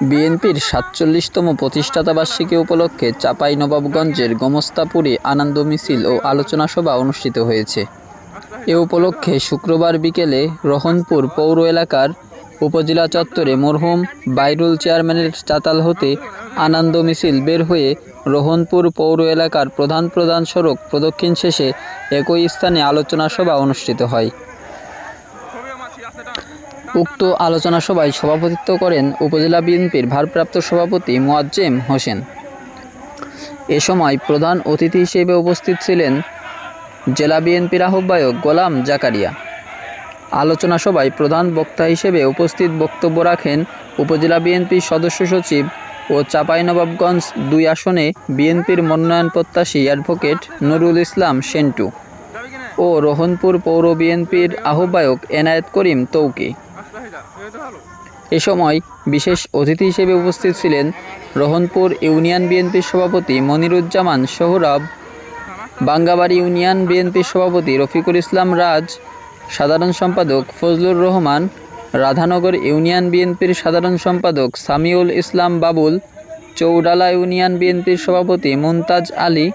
বিএনপির সাতচল্লিশতম প্রতিষ্ঠাতা বার্ষিকী উপলক্ষে চাঁপাই নবাবগঞ্জের গোমস্তাপুরে আনন্দ মিছিল ও আলোচনা সভা অনুষ্ঠিত হয়েছে। এ উপলক্ষে শুক্রবার বিকেলে রহনপুর পৌর এলাকার উপজেলা চত্বরে মরহুম বাইরুল চেয়ারম্যানের চাতাল হতে আনন্দ মিছিল বের হয়ে রোহনপুর পৌর এলাকার প্রধান প্রধান সড়ক প্রদক্ষিণ শেষে একই স্থানে আলোচনা সভা অনুষ্ঠিত হয়। উক্ত আলোচনা সভায় সভাপতিত্ব করেন উপজেলা বিএনপির ভারপ্রাপ্ত সভাপতি মোয়াজ্জেম হোসেন। এ সময় প্রধান অতিথি হিসেবে উপস্থিত ছিলেন জেলা বিএনপির আহ্বায়ক গোলাম জাকারিয়া। আলোচনা সভায় প্রধান বক্তা হিসেবে উপস্থিত বক্তব্য রাখেন উপজেলা বিএনপির সদস্য সচিব ও চাঁপাইনবাবগঞ্জ দুই আসনে বিএনপির মনোনয়ন প্রত্যাশী অ্যাডভোকেট নুরুল ইসলাম সেন্টু ও রোহনপুর পৌর বিএনপির আহ্বায়ক এনায়েত করিম তৌকি। এ সময় বিশেষ অতিথি হিসেবে উপস্থিত ছিলেন রোহনপুর ইউনিয়ন বিএনপির সভাপতি মনিরুজ্জামান সোহরাব, বাঙ্গাবাড়ি ইউনিয়ন বিএনপির সভাপতি রফিকুল ইসলাম রাজ, সাধারণ সম্পাদক ফজলুর রহমান, রাধানগর ইউনিয়ন বিএনপির সাধারণ সম্পাদক সামিউল ইসলাম বাবুল, চৌডালা ইউনিয়ন বিএনপির সভাপতি Mumtaz Ali,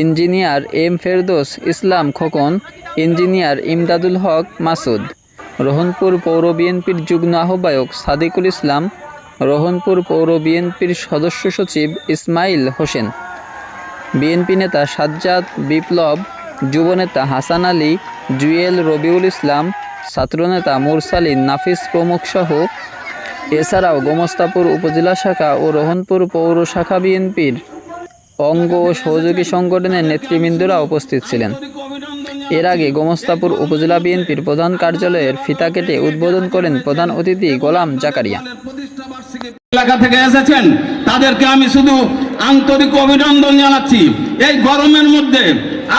engineer M Ferdous Islam Khokon, engineer Imdadul Haque Masud. Rohanpur পৌর বিএনপির যুগ্ম আহ্বায়ক সাদিকুল ইসলাম, রোহনপুর পৌর বিএনপির সদস্য সচিব ইসমাইল হোসেন, বিএনপি নেতা সাজ্জাদ বিপ্লব যুবনেতা হাসান আলী, জুয়েল রবিউল ইসলাম ছাত্রনেতা মুরসালিন নাফিস প্রমুখ সহ এছাড়াও গোমস্তাপুর উপজেলা শাখা ও রোহনপুর পৌর শাখা বিএনপির অঙ্গ ও সহযোগী সংগঠনের নেতৃবৃন্দরা উপস্থিত ছিলেন। এর আগে গোমস্তাপুর উপজেলা বিএনপির প্রধান কার্যালয়ের ফিতা কেটে উদ্বোধন করেন প্রধান অতিথি গোলাম জাকারিয়া। এলাকা থেকে এসেছেন, তাদেরকে আমি শুধু আন্তরিক অভিনন্দন জানাচ্ছি। এই গরমের মধ্যে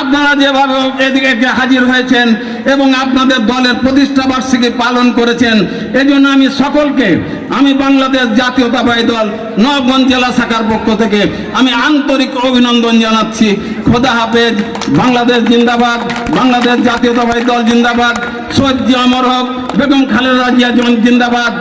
আপনারা যেভাবে এদিকে হাজির হয়েছেন এবং আপনাদের দলের প্রতিষ্ঠা বার্ষিকী পালন করেছেন, এজন্য আমি সকলকে আমি বাংলাদেশ জাতীয়তাবাদী দল নবগঞ্জ জেলা শাখার পক্ষ থেকে আমি আন্তরিক অভিনন্দন জানাচ্ছি। খোদা হাফেজ। বাংলাদেশ জিন্দাবাদ। বাংলাদেশ জাতীয়তাবাদী দল জিন্দাবাদ। সৈয়দ অমর হক বেগম খালেদা জিয়া জিন্দাবাদ।